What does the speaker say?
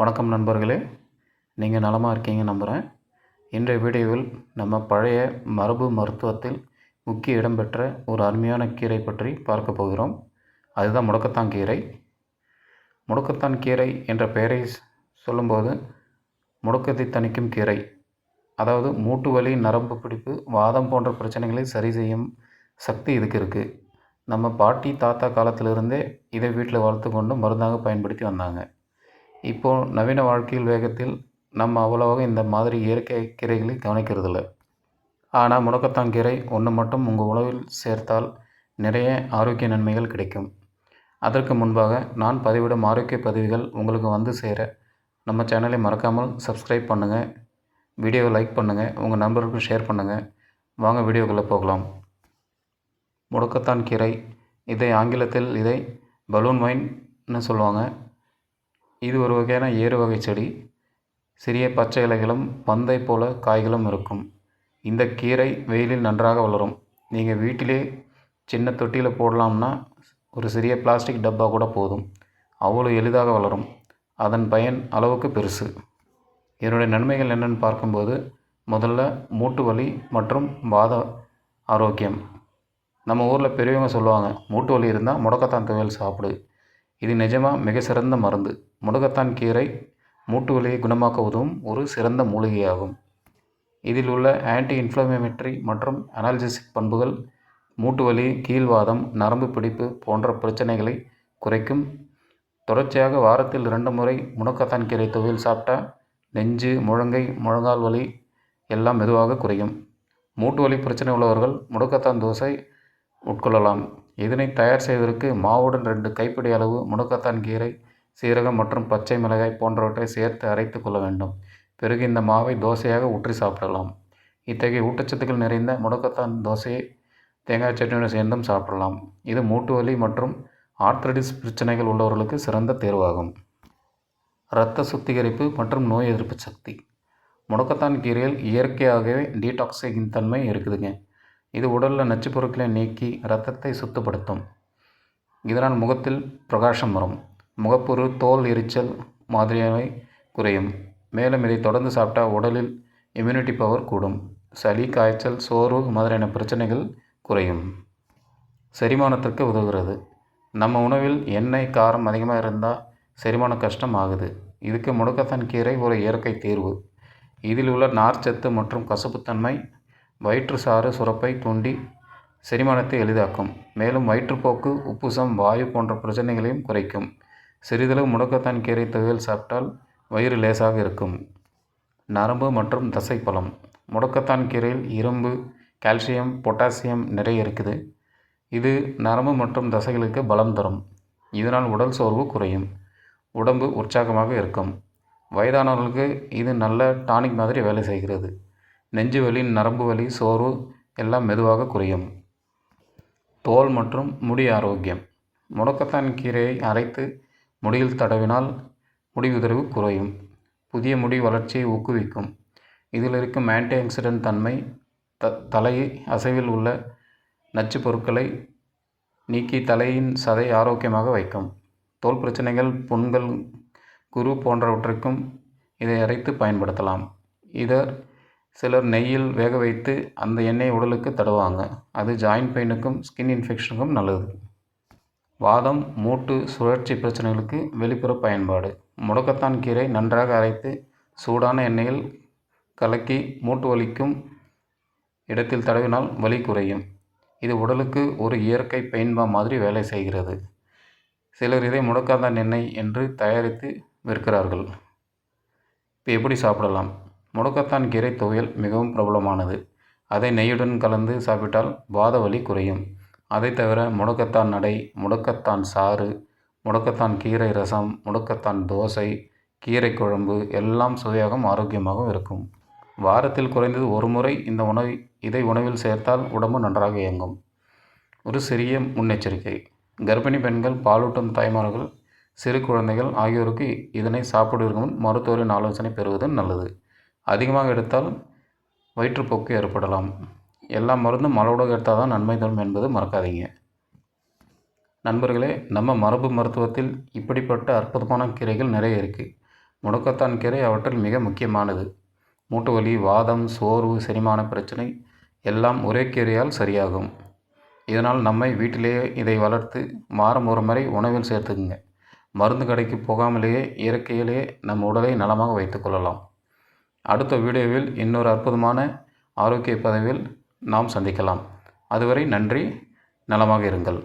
வணக்கம் நண்பர்களே. நீங்கள் நலமாக இருக்கீங்க நம்புகிறேன் இன்றைய வீடியோவில் நம்ம பழைய மரபு மருத்துவத்தில் முக்கிய இடம்பெற்ற ஒரு அருமையான கீரை பற்றி பார்க்க போகிறோம். அதுதான் முடக்கத்தான் கீரை. முடக்கத்தான் கீரை என்ற பெயரை சொல்லும்போது முடக்கத்தை தணிக்கும் கீரை. அதாவது மூட்டு வலி நரம்பு பிடிப்பு வாதம் போன்ற பிரச்சனைகளை சரி செய்யும் சக்தி இதுக்கு இருக்குது நம்ம பாட்டி தாத்தா காலத்திலிருந்தே இதை வீட்டில் வளர்த்து கொண்டு மருந்தாக பயன்படுத்தி வந்தாங்க. இப்போது நவீன வாழ்க்கையில் வேகத்தில் நம்ம அவ்வளவாக இந்த மாதிரி இயற்கை கீரைகளை கவனிக்கிறதில்ல. ஆனால் முடக்கத்தான் கீரை. ஒன்று மட்டும் உங்கள் உணவில் சேர்த்தால் நிறைய ஆரோக்கிய நன்மைகள் கிடைக்கும். அதற்கு முன்பாக நான் பதிவிடும் ஆரோக்கிய பதிவுகள் உங்களுக்கு வந்து சேர நம்ம சேனலை மறக்காமல் சப்ஸ்கிரைப் பண்ணுங்கள் வீடியோவை லைக் பண்ணுங்கள் உங்கள் நண்பர்களுக்கு ஷேர் பண்ணுங்கள் வாங்க வீடியோக்குள்ளே போகலாம். முடக்கத்தான் கீரை. இதை ஆங்கிலத்தில் இதை பலூன் வைன்னு சொல்லுவாங்க. இது ஒரு வகையான ஏறு வகை செடி. சிறிய பச்சை இலைகளும் பந்தை போல காய்களும் இருக்கும். இந்த கீரை வெயிலில் நன்றாக வளரும். நீங்கள் வீட்டிலே சின்ன தொட்டியில் போடலாம்னா ஒரு சிறிய பிளாஸ்டிக் டப்பா கூட போதும். அவ்வளோ எளிதாக வளரும். அதன் பயன் அளவுக்கு பெருசு. இதனுடைய நன்மைகள் என்னென்னு பார்க்கும்போது முதல்ல மூட்டு வலி மற்றும் வாத ஆரோக்கியம். நம்ம ஊரில் பெரியவங்க சொல்லுவாங்க மூட்டு வலி இருந்தால் முடக்கத்தான் துவையல் சாப்பிடு. இது நிஜமாக மிக சிறந்த மருந்து. முடக்கத்தான் கீரை மூட்டு வலியை குணமாக்க உதவும் ஒரு சிறந்த மூலிகையாகும். இதில் உள்ள ஆன்டி இன்ஃப்ளமேட்டரி மற்றும் அனால்ஜெசிக் பண்புகள் மூட்டு வலி கீழ்வாதம் நரம்பு பிடிப்பு போன்ற பிரச்சனைகளை குறைக்கும். தொடர்ச்சியாக வாரத்தில் இரண்டு முறை முடக்கத்தான் கீரை துவையில் சாப்பிட்டா நெஞ்சு முழங்கை முழங்கால் வலி எல்லாம் மெதுவாக குறையும். மூட்டு வலி பிரச்சனை உள்ளவர்கள் முடக்கத்தான் தோசை உட்கொள்ளலாம். இதனை தயார் செய்வதற்கு மாவுடன் ரெண்டு கைப்பிடி அளவு முடக்கத்தான் கீரை சீரகம் மற்றும் பச்சை மிளகாய் போன்றவற்றை சேர்த்து அரைத்து கொள்ள வேண்டும். பிறகு இந்த மாவை தோசையாக ஊற்றி சாப்பிடலாம். இத்தகைய ஊட்டச்சத்துக்கள் நிறைந்த முடக்கத்தான் தோசையை தேங்காய் சட்னியுடன் சேர்ந்தும் சாப்பிடலாம். இது மூட்டு வலி மற்றும் ஆர்த்ரடிஸ் பிரச்சனைகள் உள்ளவர்களுக்கு சிறந்த தேர்வாகும். இரத்த சுத்திகரிப்பு மற்றும் நோய் எதிர்ப்பு சக்தி. முடக்கத்தான் கீரையில் இயற்கையாகவே டீடாக்சிகின் தன்மை இருக்குதுங்க. இது உடலில் நச்சுப் பொருட்களை நீக்கி இரத்தத்தை சுத்தப்படுத்தும். இதனால் முகத்தில் பிரகாசம் வரும். முகப்பொரு தோல் எரிச்சல் மாதிரியானவை குறையும். மேலும் இதை தொடர்ந்து சாப்பிட்டா உடலில் இம்யூனிட்டி பவர் கூடும். சளி காய்ச்சல் சோர்வு மாதிரியான பிரச்சனைகள் குறையும். செரிமானத்திற்கு உதவுகிறது. நம்ம உணவில் எண்ணெய் காரம் அதிகமாக இருந்தால் செரிமான கஷ்டம் ஆகுது. இதுக்கு முடக்கத்தான் கீரை ஒரு இயற்கை தீர்வு. இதில் உள்ள நார்ச்சத்து மற்றும் கசப்புத்தன்மை வயிற்று சாறு சுரப்பை தூண்டி செரிமானத்தை எளிதாக்கும். மேலும் வயிற்றுப்போக்கு உப்புசம் வாயு போன்ற பிரச்சனைகளையும் குறைக்கும். சிறிதளவு முடக்கத்தான் கீரை துவையல் சாப்பிட்டால் வயிறு லேசாக இருக்கும். நரம்பு மற்றும் தசைப்பலம். முடக்கத்தான் கீரையில் இரும்பு கால்சியம் பொட்டாசியம் நிறைய இருக்குது. இது நரம்பு மற்றும் தசைகளுக்கு பலம் தரும். இதனால் உடல் சோர்வு குறையும். உடம்பு உற்சாகமாக இருக்கும். வயதானவர்களுக்கு இது நல்ல டானிக் மாதிரி வேலை செய்கிறது. நெஞ்சு வலி நரம்பு வலி சோர்வு எல்லாம் மெதுவாக குறையும். தோல் மற்றும் முடி ஆரோக்கியம். முடக்கத்தான் கீரையை அரைத்து முடியில் தடவினால் முடி உதிர்வு குறையும். புதிய முடி வளர்ச்சியை ஊக்குவிக்கும். இதில் இருக்கும் ஆன்டி ஆக்சிடென்ட் தன்மை த தலையை அசைவில் உள்ள நச்சு பொருட்களை நீக்கி தலையின் சதை ஆரோக்கியமாக வைக்கும். தோல் பிரச்சனைகள் புண்கள் குரு போன்றவற்றுக்கும் இதை அரைத்து பயன்படுத்தலாம். இதை சிலர் நெய்யில் வேக வைத்து அந்த எண்ணெயை உடலுக்கு தடுவாங்க அது ஜாயின்ட் பெயினுக்கும் ஸ்கின் இன்ஃபெக்ஷனுக்கும் நல்லது. வாதம் மூட்டு சுழற்சி பிரச்சனைகளுக்கு வெளிப்புற பயன்பாடு. முடக்கத்தான் கீரை நன்றாக அரைத்து சூடான எண்ணெயில் கலக்கி மூட்டு வலிக்கும் இடத்தில் தடவினால் வலி குறையும். இது உடலுக்கு ஒரு இயற்கை பெயின்பா மாதிரி வேலை செய்கிறது. சிலர் இதை முடக்காதான் எண்ணெய் என்று தயாரித்து விற்கிறார்கள். இப்போ எப்படி சாப்பிடலாம்? முடக்கத்தான் கீரை துவையல் மிகவும் பிரபலமானது. அதை நெய்யுடன் கலந்து சாப்பிட்டால் வாத வலி குறையும். அதை தவிர முடக்கத்தான் நடை முடக்கத்தான் சாறு முடக்கத்தான் கீரை ரசம் முடக்கத்தான் தோசை கீரை குழம்பு எல்லாம் சுவையாகவும் ஆரோக்கியமாகவும் இருக்கும். வாரத்தில் குறைந்தது ஒரு முறை இந்த உணவை இதை உணவில் சேர்த்தால் உடம்பு நன்றாக இயங்கும். ஒரு சிறிய முன்னெச்சரிக்கை. கர்ப்பிணி பெண்கள் பாலூட்டும் தாய்மார்கள் சிறு குழந்தைகள் ஆகியோருக்கு இதனை சாப்பிடுவதற்கு முன் மருத்துவரின் ஆலோசனை பெறுவது நல்லது. அதிகமாக எடுத்தால் வயிற்றுப்போக்கு ஏற்படலாம். எல்லா மருந்தும் அளவோடு எடுத்தால் தான் நன்மை தரும் என்பது மறக்காதீங்க. நண்பர்களே நம்ம மரபு மருத்துவத்தில் இப்படிப்பட்ட அற்புதமான கீரைகள் நிறைய இருக்குது முடக்கத்தான் கீரை அவற்றில் மிக முக்கியமானது. மூட்டு வலி வாதம் சோர்வு செரிமான பிரச்சனை எல்லாம் ஒரே கீரையால் சரியாகும். இதனால் நம்மை வீட்டிலேயே இதை வளர்த்து வாரம் ஒரு முறை உணவில் சேர்த்துக்குங்க. மருந்து கடைக்கு போகாமலேயே இயற்கையிலேயே நம் உடலை நலமாக வைத்துக்கொள்ளலாம் அடுத்த வீடியோவில் இன்னொரு அற்புதமான ஆரோக்கிய பதவியில் நாம் சந்திக்கலாம். அதுவரை நன்றி நலமாக இருங்கள்.